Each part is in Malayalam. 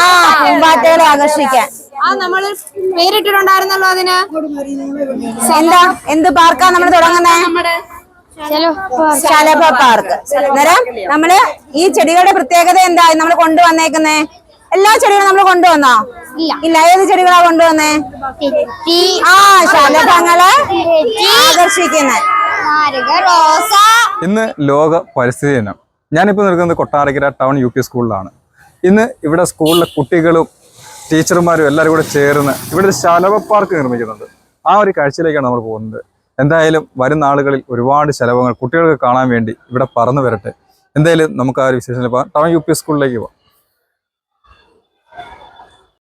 ആ പൂമ്പാറ്റകളെ ആകർഷിക്കാൻ. ആ നമ്മൾ പേരിട്ടിട്ടുണ്ടായിരുന്നല്ലോ അതിന്. എന്താ? എന്ത് പാർക്കാ നമ്മൾ തുടങ്ങുന്നേ? ശലഭ പാർക്ക്. അന്നേരം നമ്മൾ ഈ ചെടികളുടെ പ്രത്യേകത എന്താ? നമ്മൾ കൊണ്ടുവന്നേക്കുന്നേ എല്ലാ ചെടികളും നമ്മൾ കൊണ്ടുവന്നോ ഇല്ല. ഏത് ചെടികളാ കൊണ്ടുവന്നേ ആ ശലഭങ്ങളെ ആകർഷിക്കുന്നേ. ഇന്ന് ലോക പരിസ്ഥിതി ദിനം. ഞാനിപ്പോൾ നിൽക്കുന്നത് കൊട്ടാരക്കര ടൗൺ യു പി സ്കൂളിലാണ്. ഇന്ന് ഇവിടെ സ്കൂളിലെ കുട്ടികളും ടീച്ചർമാരും എല്ലാവരും കൂടെ ചേർന്ന് ഇവിടെ ഒരു ശലഭ പാർക്ക് നിർമ്മിക്കുന്നുണ്ട്. ആ ഒരു കാഴ്ചയിലേക്കാണ് നമ്മൾ പോകുന്നത്. എന്തായാലും വരുന്ന ആളുകളിൽ ഒരുപാട് ശലഭങ്ങൾ കുട്ടികൾക്ക് കാണാൻ വേണ്ടി ഇവിടെ പറന്നു വരട്ടെ. എന്തായാലും നമുക്ക് ആ ഒരു വിശേഷത്തിൽ പോകാം ടൗൺ യു പി സ്കൂളിലേക്ക് പോകാം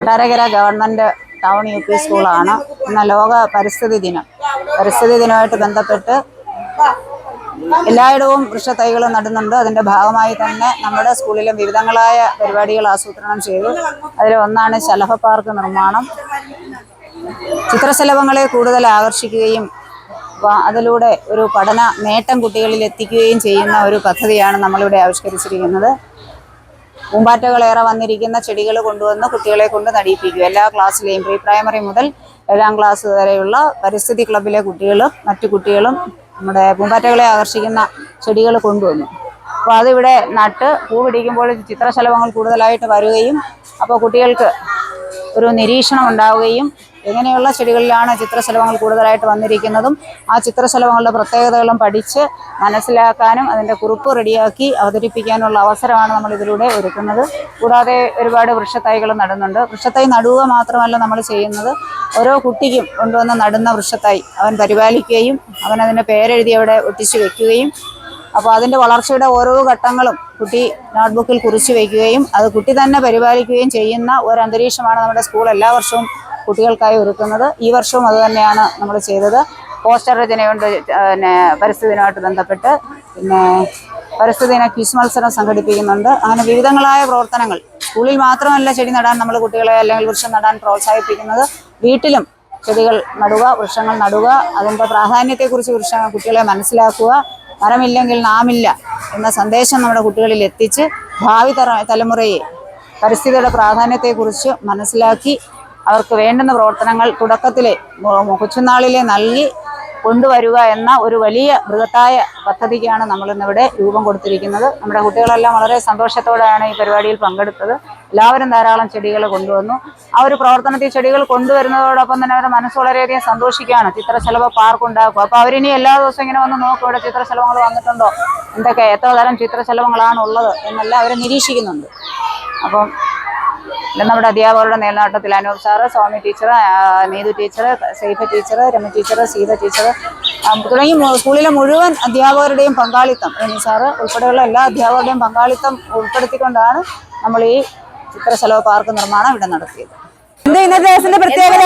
Kottarakkara government town U P സ്കൂളാണ്. ഇന്ന് ലോക പരിസ്ഥിതി ദിനം. പരിസ്ഥിതി ദിനമായിട്ട് ബന്ധപ്പെട്ട് എല്ലായിടവും വൃക്ഷത്തൈകൾ നടുന്നുണ്ട്. അതിന്റെ ഭാഗമായി തന്നെ നമ്മുടെ സ്കൂളിലും വിവിധങ്ങളായ പരിപാടികൾ ആസൂത്രണം ചെയ്തു. അതിൽ ഒന്നാണ് ശലഭ പാർക്ക് നിർമ്മാണം. ചിത്രശലഭങ്ങളെ കൂടുതൽ ആകർഷിക്കുകയും അതിലൂടെ ഒരു പഠന നേട്ടം കുട്ടികളിൽ എത്തിക്കുകയും ചെയ്യുന്ന ഒരു പദ്ധതിയാണ് നമ്മളിവിടെ ആവിഷ്കരിച്ചിരിക്കുന്നത്. പൂമ്പാറ്റകളേറെ വന്നിരിക്കുന്ന ചെടികൾ കൊണ്ടുവന്ന് കുട്ടികളെ കൊണ്ട് നടിയിപ്പിക്കും എല്ലാ ക്ലാസ്സിലെയും പ്രീ പ്രൈമറി മുതൽ ഏഴാം ക്ലാസ് വരെയുള്ള പരിസ്ഥിതി ക്ലബിലെ കുട്ടികളും മറ്റു കുട്ടികളും നമ്മുടെ പൂമ്പാറ്റകളെ ആകർഷിക്കുന്ന ചെടികൾ കൊണ്ടുവന്നു. അപ്പോൾ അതിവിടെ നട്ട് പൂ പിടിക്കുമ്പോൾ ചിത്രശലഭങ്ങൾ കൂടുതലായിട്ട് വരികയും അപ്പോൾ കുട്ടികൾക്ക് ഒരു നിരീക്ഷണം ഉണ്ടാവുകയും എങ്ങനെയുള്ള ചെടികളിലാണ് ചിത്രശലഭങ്ങൾ കൂടുതലായിട്ട് വന്നിരിക്കുന്നതും. ആ ചിത്രശലഭങ്ങളുടെ പ്രത്യേകതകളും പഠിച്ച് മനസ്സിലാക്കാനും അതിന്റെ കുറിപ്പ് റെഡിയാക്കി അവതരിപ്പിക്കാനുള്ള അവസരമാണ് നമ്മൾ ഇതിലൂടെ ഒരുക്കുന്നത്. കൂടാതെ ഒരുപാട് വൃക്ഷത്തൈകൾ നടുന്നുണ്ട്. വൃക്ഷത്തൈ നടുക മാത്രമല്ല നമ്മൾ ചെയ്യുന്നത് ഓരോ കുട്ടിക്കും കൊണ്ടുവന്ന് നടുന്ന വൃക്ഷത്തൈ അവൻ പരിപാലിക്കുകയും അവൻ അതിന്റെ പേരെഴുതി അവിടെ ഒട്ടിച്ച് വെക്കുകയും. അപ്പോൾ അതിന്റെ വളർച്ചയുടെ ഓരോ ഘട്ടങ്ങളും കുട്ടി നോട്ട്ബുക്കിൽ കുറിച്ച് വയ്ക്കുകയും അത് കുട്ടി തന്നെ പരിപാലിക്കുകയും ചെയ്യുന്ന ഒരു അന്തരീക്ഷമാണ് നമ്മുടെ സ്കൂൾ എല്ലാ വർഷവും കുട്ടികൾക്കായി ഒരുക്കുന്നത്. ഈ വർഷവും അത് തന്നെയാണ് നമ്മൾ ചെയ്തത്. പോസ്റ്റർ രചനയുണ്ട് പിന്നെ പരിസ്ഥിതി ബന്ധപ്പെട്ട്. പിന്നെ പരിസ്ഥിതി ക്വിസ് മത്സരം സംഘടിപ്പിക്കുന്നുണ്ട്. അങ്ങനെ വിവിധങ്ങളായ പ്രവർത്തനങ്ങൾ. സ്കൂളിൽ മാത്രമല്ല ചെടി നടാൻ നമ്മൾ കുട്ടികളെ അല്ലെങ്കിൽ വൃക്ഷം നടാൻ പ്രോത്സാഹിപ്പിക്കുന്നത്. വീട്ടിലും ചെടികൾ നടുക വൃക്ഷങ്ങൾ നടുക അതിന്റെ പ്രാധാന്യത്തെക്കുറിച്ച് വൃക്ഷ കുട്ടികളെ മനസ്സിലാക്കുക മരമില്ലെങ്കിൽ നാമില്ല എന്ന സന്ദേശം നമ്മുടെ കുട്ടികളിൽ എത്തിച്ച് ഭാവി തറ തലമുറയെ പരിസ്ഥിതിയുടെ പ്രാധാന്യത്തെക്കുറിച്ച് മനസ്സിലാക്കി അവർക്ക് വേണ്ടുന്ന പ്രവർത്തനങ്ങൾ തുടക്കത്തിലെ കൊച്ചുനാളിലെ നൽകി കൊണ്ടുവരിക എന്ന ഒരു വലിയ ബൃഹത്തായ പദ്ധതിക്കാണ് നമ്മൾ ഇന്നിവിടെ രൂപം കൊടുത്തിരിക്കുന്നത്. നമ്മുടെ കുട്ടികളെല്ലാം വളരെ സന്തോഷത്തോടെയാണ് ഈ പരിപാടിയിൽ പങ്കെടുത്തത്. എല്ലാവരും ധാരാളം ചെടികൾ കൊണ്ടുവന്നു. ആ ഒരു പ്രവർത്തനത്തിൽ ചെടികൾ കൊണ്ടുവരുന്നതോടൊപ്പം തന്നെ അവരുടെ മനസ്സ് വളരെയധികം സന്തോഷിക്കുകയാണ്. ചിത്രശലഭ പാർക്ക് ഉണ്ടാക്കും അപ്പോൾ അവരിനി എല്ലാ ദിവസവും ഇങ്ങനെ വന്ന് നോക്കും ഇവിടെ ചിത്രശലഭങ്ങൾ വന്നിട്ടുണ്ടോ? എന്തൊക്കെ? എത്ര തരം ചിത്രശലഭങ്ങളാണ് ഉള്ളത് എന്നെല്ലാം അവർ നിരീക്ഷിക്കുന്നുണ്ട്. അപ്പം നമ്മുടെ അധ്യാപകരുടെ മേൽനോട്ടത്തിൽ Anoop sir Swami teacher Neethu teacher Saifa teacher Rama teacher Seetha teacher തുടങ്ങി സ്കൂളിലെ മുഴുവൻ അധ്യാപകരുടെയും പങ്കാളിത്തം റെനി സാറ് ഉൾപ്പെടെയുള്ള എല്ലാ അധ്യാപകരുടെയും പങ്കാളിത്തം ഉൾപ്പെടുത്തിക്കൊണ്ടാണ് നമ്മൾ ഈ ചിത്രശലഭ പാർക്ക് നിർമ്മാണം ഇവിടെ നടത്തിയത്. ഇന്നത്തെ ദിവസത്തിന്റെ പ്രത്യേകത.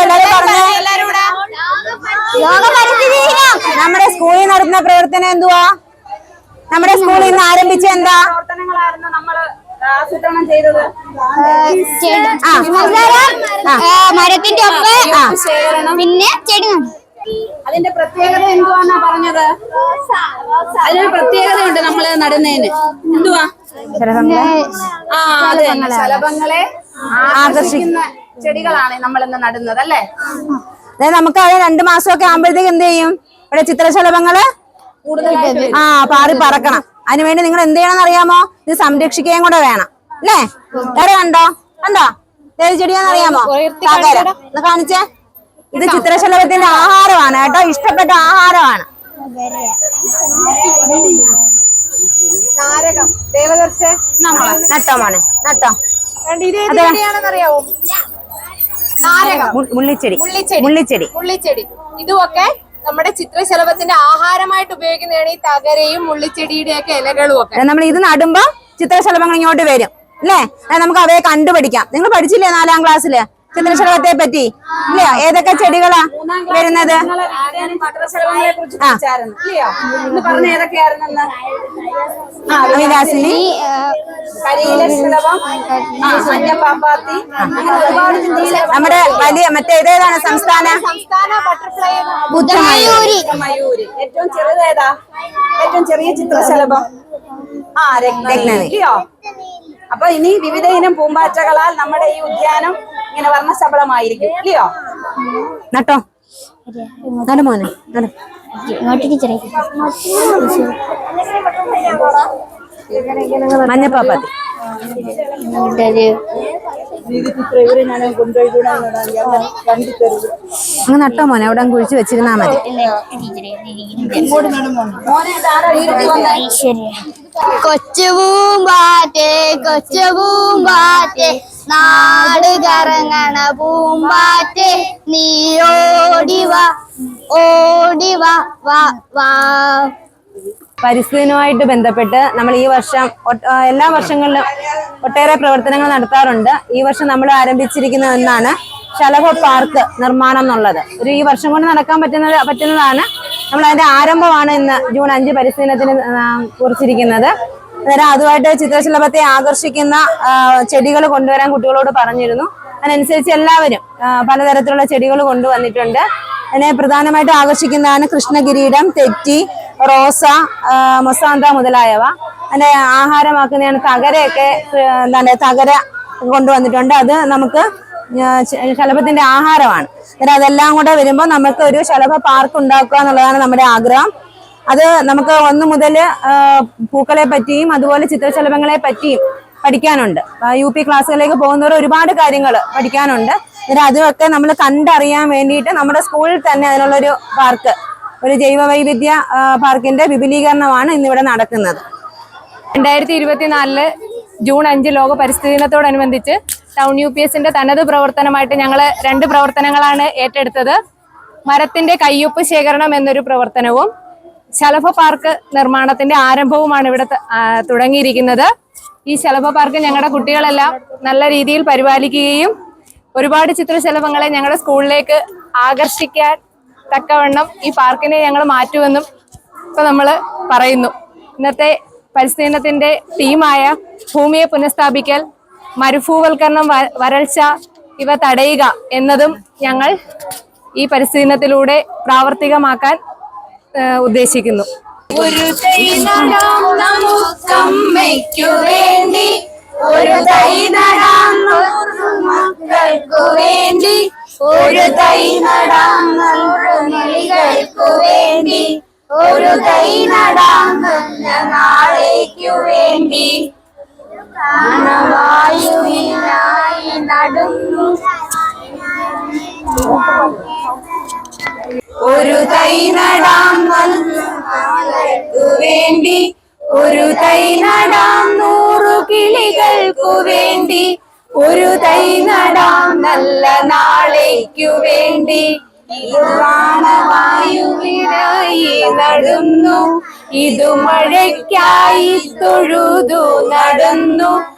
നമ്മുടെ സ്കൂളിൽ നടത്തുന്ന പ്രവർത്തനം എന്തുവാ? നമ്മുടെ സ്കൂളിൽ നിന്ന് ആരംഭിച്ച എന്താ? പ്രവർത്തനങ്ങളായിരുന്നു നമ്മൾ ആസൂത്രണം ചെയ്തത്. മരത്തിന്റെ ഒപ്പം പിന്നെ ചെടി. അതിന്റെ പ്രത്യേകത എന്തുവാന്നാ പറഞ്ഞത്? അതിനൊരു പ്രത്യേകതയുണ്ട് നമ്മൾ നടുന്നതിന്. എന്തുവാ? ആ അതെ. ശലഭങ്ങളെ. ആകർഷിക്കുന്ന ചെടികളാണ് നമ്മൾ ഇന്ന് നടുന്നത് അല്ലേ? അതായത് നമുക്ക് അത് രണ്ടു മാസമൊക്കെ ആകുമ്പോഴത്തേക്ക് എന്ത് ചെയ്യും? ഇവിടെ ചിത്രശലഭങ്ങൾ ആ പാറി പറക്കണം. അതിനുവേണ്ടി നിങ്ങൾ എന്ത് ചെയ്യണം അറിയാമോ? ഇത് സംരക്ഷിക്കുകയും കൂടെ വേണം. അല്ലേ? വേറെ കണ്ടോ? കണ്ടോ? ഏത് ചെടിയാന്ന് അറിയാമോ? ഒന്ന് കാണിച്ചേ. ഇത് ചിത്രശലഭത്തിന്റെ ആഹാരമാണ് കേട്ടോ. ഇഷ്ടപ്പെട്ട ആഹാരമാണ്. നട്ടോ മോനെ നട്ടോ. മുള്ളിച്ചെടി. മുള്ളിച്ചെടി. മുള്ളിച്ചെടി. ഇതുമൊക്കെ നമ്മുടെ ചിത്രശലഭത്തിന്റെ ആഹാരമായിട്ട് ഉപയോഗിക്കുന്നതാണ് ഈ തകരയും മുള്ളിച്ചെടിയുടെ ഒക്കെ ഇലകളും ഒക്കെ. നമ്മൾ ഇത് നടുമ്പോ ചിത്രശലഭങ്ങൾ ഇങ്ങോട്ട് വരും. അല്ലേ? നമുക്ക് അവയെ കണ്ടുപഠിക്കാം നിങ്ങൾ പഠിച്ചില്ലേ നാലാം ക്ലാസ്സിൽ? ചിത്രശലഭത്തെ പറ്റി ഇല്ലയോ? ഏതൊക്കെ ചെടികളാ വരുന്നത്? ചിത്രശലഭം നമ്മുടെ വലിയ മറ്റേതാണ് സംസ്ഥാന? മയൂര് ഏറ്റവും ചെറുതേതാ ഏറ്റവും ചെറിയ ചിത്രശലഭം? ആ ഇല്ലയോ? അപ്പൊ ഇനി വിവിധ ഇനം പൂമ്പാറ്റകളാൽ നമ്മുടെ ഈ ഉദ്യാനം ഇങ്ങനെ വർണശബളമായിരിക്കും. ഇല്ലയോ? നട്ടോ. നട മോനെ നട മഞ്ഞപ്പാപ്പാത്തി. അങ്ങ് നട്ടോ മോനെ അവിടെ കുഴിച്ചു കുഴിച്ച് വെച്ചിരുന്നാ മതി. കൊച്ചു പൂമ്പാറ്റേ കൊച്ചു പൂമ്പാറ്റേ. നാട് കറങ്ങണ പൂമ്പാറ്റേ നീ ഓടിവ ഓടിവ വാ വാ പരിസ്ഥിതിയുമായിട്ട് ബന്ധപ്പെട്ട് നമ്മൾ ഈ വർഷം എല്ലാ വർഷങ്ങളിലും ഒട്ടേറെ പ്രവർത്തനങ്ങൾ നടത്താറുണ്ട്. ഈ വർഷം നമ്മൾ ആരംഭിച്ചിരിക്കുന്ന ഒന്നാണ് ശലഭ പാർക്ക് നിർമ്മാണം എന്നുള്ളത്. ഒരു ഈ വർഷം കൊണ്ട് നടക്കാൻ പറ്റുന്നത് പറ്റുന്നതാണ്. നമ്മൾ അതിന്റെ ആരംഭമാണ് ഇന്ന് ജൂൺ അഞ്ച് പരിസ്ഥിതി കുറിച്ചിരിക്കുന്നത്. അന്നേരം അതുമായിട്ട് ചിത്രശലഭത്തെ ആകർഷിക്കുന്ന ചെടികൾ കൊണ്ടുവരാൻ കുട്ടികളോട് പറഞ്ഞിരുന്നു. അതിനനുസരിച്ച് എല്ലാവരും പലതരത്തിലുള്ള ചെടികൾ കൊണ്ടുവന്നിട്ടുണ്ട്. അതിനെ പ്രധാനമായിട്ട് ആകർഷിക്കുന്നതാണ് കൃഷ്ണകിരീടം തെറ്റി റോസ മൊസാന്ത മുതലായവ. അതിനെ ആഹാരമാക്കുന്നതാണ് തകരയൊക്കെ എന്താണ് തകര കൊണ്ടുവന്നിട്ടുണ്ട്. അത് നമുക്ക് ശലഭത്തിന്റെ ആഹാരമാണ്. അതെല്ലാം കൂടെ വരുമ്പോൾ നമുക്ക് ഒരു ശലഭ പാർക്ക് ഉണ്ടാക്കുക എന്നുള്ളതാണ് നമ്മുടെ ആഗ്രഹം. അത് നമുക്ക് ഒന്ന് മുതൽ പൂക്കളെ പറ്റിയും അതുപോലെ ചിത്രശലഭങ്ങളെ പറ്റിയും പഠിക്കാനുണ്ട്. യു പി ക്ലാസ്സുകളിലേക്ക് പോകുന്നവർ ഒരുപാട് കാര്യങ്ങൾ പഠിക്കാനുണ്ട്. എന്നിട്ട് അതുമൊക്കെ നമ്മൾ കണ്ടറിയാൻ വേണ്ടിയിട്ട് നമ്മുടെ സ്കൂളിൽ തന്നെ അതിനുള്ളൊരു പാർക്ക് ഒരു ജൈവ വൈവിധ്യ പാർക്കിന്റെ വിപുലീകരണമാണ് ഇന്നിവിടെ നടക്കുന്നത്. രണ്ടായിരത്തി ഇരുപത്തിനാലിൽ ജൂൺ അഞ്ച് ലോക പരിസ്ഥിതി ദിനത്തോടനുബന്ധിച്ച് ടൗൺ യു പി എസിന്റെ തനത് പ്രവർത്തനമായിട്ട് ഞങ്ങൾ രണ്ട് പ്രവർത്തനങ്ങളാണ് ഏറ്റെടുത്തത്. മരത്തിന്റെ കയ്യൊപ്പ് ശേഖരണം എന്നൊരു പ്രവർത്തനവും ശലഭ പാർക്ക് നിർമ്മാണത്തിന്റെ ആരംഭവുമാണ് ഇവിടെ തുടങ്ങിയിരിക്കുന്നത്. ഈ ശലഭ പാർക്ക് ഞങ്ങളുടെ കുട്ടികളെല്ലാം നല്ല രീതിയിൽ പരിപാലിക്കുകയും ഒരുപാട് ചിത്രശലഭങ്ങളെ ഞങ്ങളുടെ സ്കൂളിലേക്ക് ആകർഷിക്കാൻ തക്കവണ്ണം ഈ പാർക്കിനെ ഞങ്ങൾ മാറ്റുമെന്നും ഇപ്പൊ നമ്മൾ പറയുന്നു. ഇന്നത്തെ പരിസ്ഥിതിന്റെ തീമായ ഭൂമിയെ പുനഃസ്ഥാപിക്കൽ മരുഭൂവൽക്കരണം വരൾച്ച ഇവ തടയുക എന്നതും ഞങ്ങൾ ഈ പരിസ്ഥിതിനത്തിലൂടെ പ്രാവർത്തികമാക്കാൻ ഉദ്ദേശിക്കുന്നു. ഒരു വേണ്ടി ഒരു തൈ നടാം വേണ്ടി ഒരു തൈ നടാം വേണ്ടി ഒരു തൈ നടാം നാളേക്കു വേണ്ടി. പ്രാണവായുവിനായി നടുന്നു. ഒരു തൈ നടാം നാളേക്കു വേണ്ടി. ഒരു തൈ നടാം നൂറു കിളികൾക്കു വേണ്ടി. ഒരു തൈ നടാം നല്ല നാളേക്കു വേണ്ടി. ായി നടുന്നു. ഇതു മഴയ്ക്കായി തൊഴുതു നടന്നു.